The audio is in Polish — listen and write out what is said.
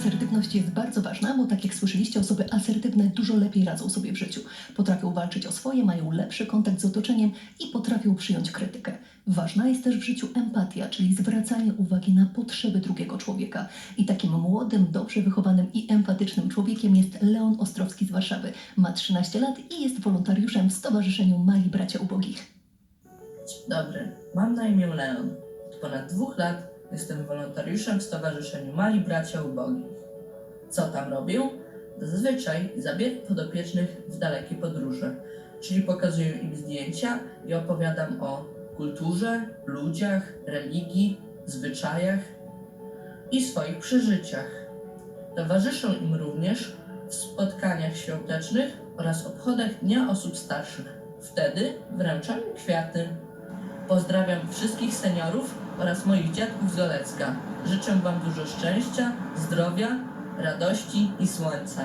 Asertywność jest bardzo ważna, bo tak jak słyszeliście, osoby asertywne dużo lepiej radzą sobie w życiu. Potrafią walczyć o swoje, mają lepszy kontakt z otoczeniem i potrafią przyjąć krytykę. Ważna jest też w życiu empatia, czyli zwracanie uwagi na potrzeby drugiego człowieka. I takim młodym, dobrze wychowanym i empatycznym człowiekiem jest Leon Ostrowski z Warszawy. Ma 13 lat i jest wolontariuszem w Stowarzyszeniu Mali Bracia Ubogich. Dobry, mam na imię Leon. Od ponad dwóch lat jestem wolontariuszem w Stowarzyszeniu Mali Bracia Ubogich. Co tam robię? Zazwyczaj zabieram podopiecznych w dalekie podróże, czyli pokazuję im zdjęcia i opowiadam o kulturze, ludziach, religii, zwyczajach i swoich przeżyciach. Towarzyszę im również w spotkaniach świątecznych oraz obchodach Dnia Osób Starszych. Wtedy wręczam kwiaty. Pozdrawiam wszystkich seniorów oraz moich dziadków z Golecka. Życzę Wam dużo szczęścia, zdrowia, radości i słońca.